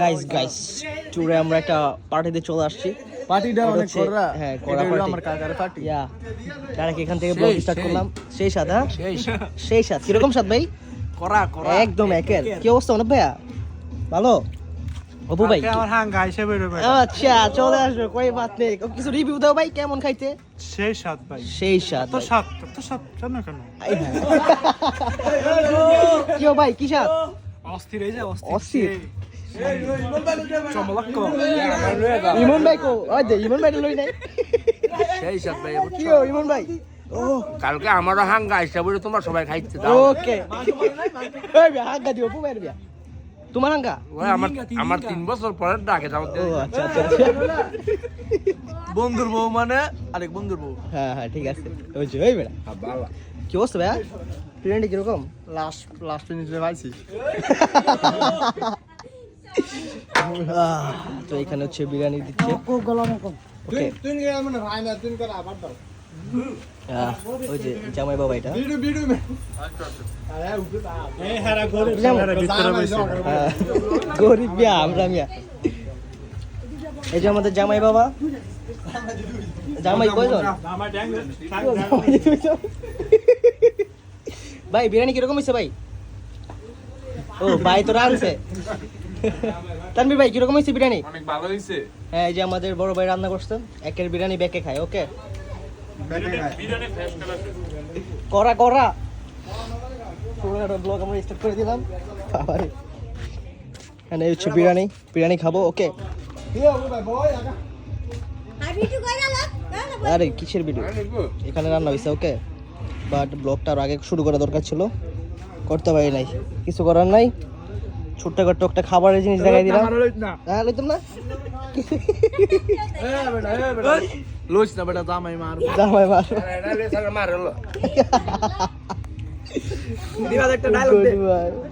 Guys guys ট্যুরে আমরা একটা পার্টিতে চলে আসছি। পার্টিটা অনেক কররা হ্যাঁ, হলো party। আমার কাকার পার্টি ইয়া ডাইরেক্ট এখান থেকে ব্লগ স্টার্ট করলাম। সেই সাথে হ্যাঁ? সেই সেই সাথে কীরকম সাথ ভাই? করা করা। একদম একের। কি অবস্থা অনেক ভাইয়া? ভালো? অপু ভাই? আমার হাঙ্গা হিসেবে আচ্ছা চলে আসবে। কই বাত নেই। কিছু রিভিউ দাও ভাই কেমন খাইতে? সেই সাত ভাই। সেই স্বাদ তো সাত তো সাত জানো কেন? ভাই। কি ভাই কি স্বাদ? অস্থির এই যে অস্থির। ইমন ভাই কো যে ইমন ভাই লই নাই সেই সাথ ভাই কি ও ইমন ভাই ও কালকে আমারও হাঙ্গা হিসাবে তোমরা সবাই খাইতে দাও ওকে এই বিয়া হাঙ্গা দিও ভাইয়ের বিয়া তোমার হাঙ্গা ওই আমার আমার তিন বছর পরের ডাকে যাও ও আচ্ছা আচ্ছা। বন্ধুর বউ মানে আরেক বন্ধুর বউ। হ্যাঁ হ্যাঁ ঠিক আছে। ওই যে ওই বেড়া। বাবা কি অবস্থা ভাইয়া? ট্রেনটি কীরকম লাস্ট লাস্ট নিচে পাইছি তো এখানে হচ্ছে বিরিয়ানি দিচ্ছে। ওই যে জামাই বাবা এটা। গরিব বিয়া আমরা মিয়া। এই যে আমাদের জামাই বাবা। জামাই কয়জন? ভাই বিরিয়ানি কীরকম হয়েছে ভাই? ও ভাই তো রাঁধছে তানবীর ভাই কীরকম হয়েছে বিরিয়ানি? অনেক ভালো হইছে হ্যাঁ এই যে আমাদের বড় ভাই রান্না করছেন একের বিরিয়ানি বেকে খায় ওকে? করা করা। ব্লগ আমরা স্টার্ট করে দিলাম। বাবারে এখানে এই হচ্ছে বিরিয়ানি। বিরিয়ানি খাব ওকে? আরে কিসের ভিডিও এখানে রান্না হয়েছে ওকে? বাট ব্লগটা আগে শুরু করা দরকার ছিল। করতে পারি নাই। কিছু করার নাই? ছোট্ট একটা একটা খাবারের জিনিস দেখাই দিলাম হ্যাঁ লইতাম না লইছ না বেটা জামাই মার জামাই মার মার হলো Goodbye.